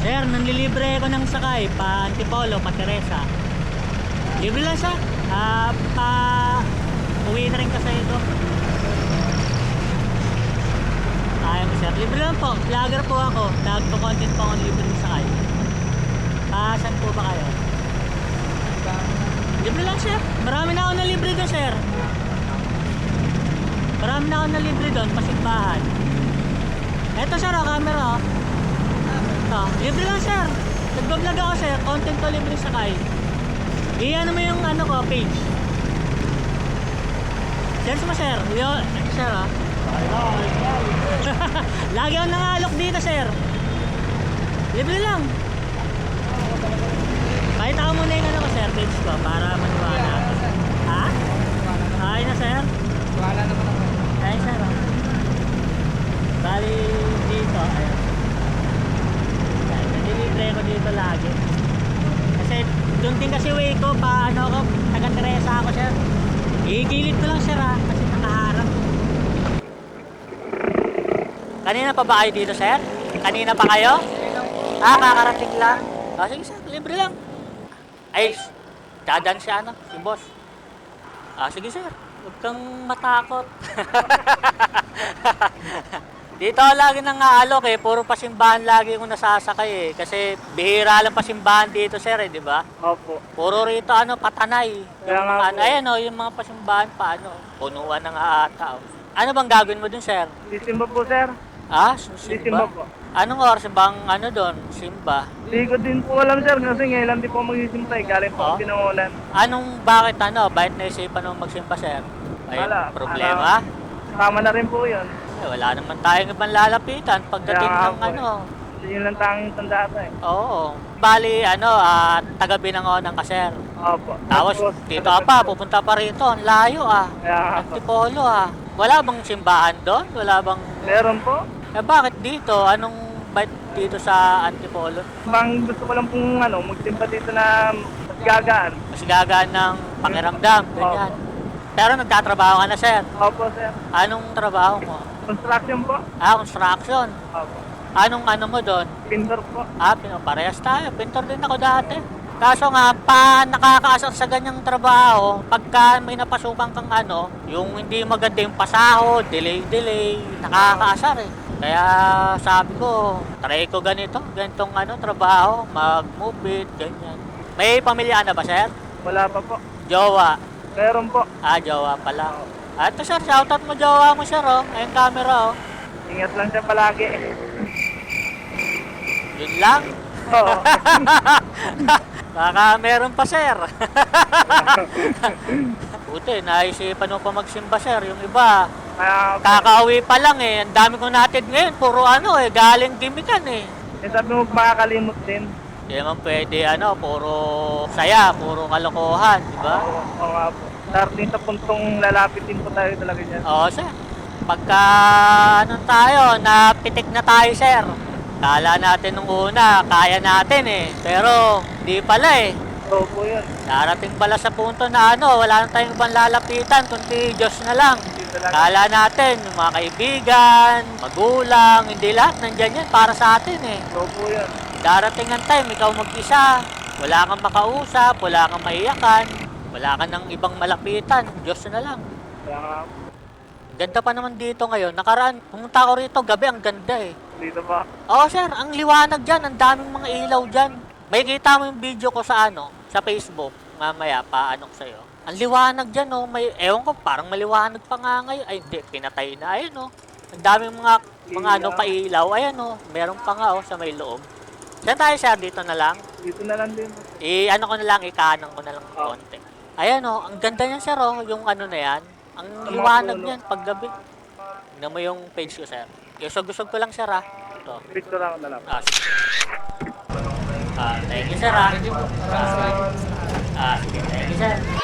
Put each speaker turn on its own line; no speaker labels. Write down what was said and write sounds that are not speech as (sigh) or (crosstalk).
Sir, nanlilibre ako ng sakay pa Antipolo, pa Teresa. Libre lang siya. Ah, pa uwi na rin kasi ito. Kaya mo sir. Libre lang po. Vlogger po ako. Nagpo-content po ako ng libre ng sakay. Ah, saan po ba kayo? Libre lang sir. Marami na ako na libre doon sir. Marami na ako na libre doon, pasimbahan. Eto sir, oh, camera oh. Oh, libre lang sir. Nagbablog ako sir, content ko libre sakay. I-ano mo yung ano ko, page. Search mo sir. Yo, sir ah. (laughs) Lagi ako nangalok dito sir. Libre lang. Pakita ko muna yung ano ko sir, page ko para maniwala. Ha? Ay na sir.
Wala naman ako.
Ay sir ah. Bali dito, ayun. Ayan, Nandilibre ko dito lagi. Kasi doon din kasi way ko, pa ano ako, taga Teresa ako sir. Igilid ko lang sir ah, kasi nakaharap. Kanina pa ba kayo dito sir? Kanina pa kayo? Ah, kakarating lang. Ah, sige sir, libre lang. Ay, dadan siya ano, si boss. Ah, sige sir. Huwag kang matakot. (laughs) Dito ako lagi nang aalok eh. Puro pasimbahan lagi kong nasasakay eh. Kasi bihira lang pasimbahan dito sir eh, di ba?
Opo.
Puro rito ano, patanay.
Kaya
Yung
nga
mga,
po.
ano, ayan oh, yung mga pasimbahan pa ano. Punuan ng ata. Oh. Ano bang gagawin mo dun sir?
Sisimba po, sir.
Ah,
Sisimba
simba?
po.
Anong oras bang ano doon? Simba?
Hindi ko din po alam, sir, kasi ngayon lang din po magsisimba eh. Galing po
Oh?
oh? pinangunan.
Anong, bakit ano? Bakit naisipan mo magsimba sir? Ay,
Wala.
problema?
Tama na rin po yun.
Eh, wala naman tayong ibang lalapitan pagdating
nga
ng
eh.
ano.
Yun lang tanging tandaan eh.
Oo. Bali, ano, ah, taga Binangonan ka, sir.
Opo.
Tapos, dito ka pa, pupunta pa rito. Ang layo, ah.
Po.
Antipolo, ah. Wala bang simbahan doon? Wala bang...
Meron po.
Eh, bakit dito? Anong bait dito sa Antipolo?
Bang gusto ko lang pong ano, magsimba dito na gagaan.
Mas gagaan ng pakiramdam, ganyan. Pero nagtatrabaho ka na, sir.
Opo, sir.
Anong trabaho mo?
Construction po.
Ah, construction.
Opo.
Anong ano mo doon?
Pintor po.
Ah, pin- parehas tayo. Pintor din ako dati. Kaso nga, pa nakakaasar sa ganyang trabaho, pagka may napasukan kang ano, yung hindi maganda yung pasahod, delay-delay, nakakaasar eh. Kaya sabi ko, try ko ganito, ganitong ano, trabaho, mag-move it, ganyan. May pamilya na ba, sir?
Wala pa po.
Jowa.
Meron po.
Ah, jowa pala. Ah, ito sir, shoutout mo jowa mo, sir, oh. Ayun camera, oh.
Ingat lang siya palagi.
Yun lang.
Oo. (laughs)
Baka meron pa, sir. (laughs) Buti, naisipan mo pa magsimba, sir. Yung iba,
Kaya,
kakauwi pa lang eh. Ang dami kong natin ngayon. Puro ano eh, galing gimikan eh.
eh, sabi mo makakalimot din.
Hindi naman pwede ano, puro saya, puro kalokohan, di ba?
Oo, oo nga po. Darating sa puntong lalapitin po tayo talaga dyan.
Oo, sir. Pagka ano tayo, napitik na tayo, sir. Kala natin nung una, kaya natin eh. Pero, di pala eh.
Oo po yun.
Darating pala sa punto na ano, wala na tayong ibang lalapitan, kundi Diyos na lang.
Talaga.
Kala natin, yung mga kaibigan, magulang, hindi lahat nandyan yan para sa atin eh.
Oo po yun.
Darating ang time, ikaw mag-isa, wala kang makausap, wala kang maiyakan, wala ka ng ibang malapitan, Diyos na lang.
Kaya.
Ganda pa naman dito ngayon. Nakaraan, pumunta ko rito, gabi ang ganda eh.
Dito pa.
Oo sir, ang liwanag dyan, ang daming mga ilaw dyan. May kita mo yung video ko sa ano, sa Facebook, mamaya paano ko sa'yo. Ang liwanag dyan oh, may, ewan ko, parang maliwanag pa nga ngayon. Ay hindi, pinatay na, ayun oh. Ang daming mga, mga ano
Ilaw.
pa ilaw, ayan oh. Meron pa nga oh, sa may loob. Saan tayo sir, dito na lang?
Dito na lang din.
I, ano ko na lang, ikanan ko na lang ng
Oh.
konti. Ayan oh, ang ganda niyan sir oh, yung ano na yan. Ang liwanag niyan, paggabi. Tingnan mo yung page ko sir. Usog-usog ko lang sir ah. Ito.
Picture lang na lang.
Ah, sige. Ah, thank you sir ah. Ah, ah, sige, thank you sir.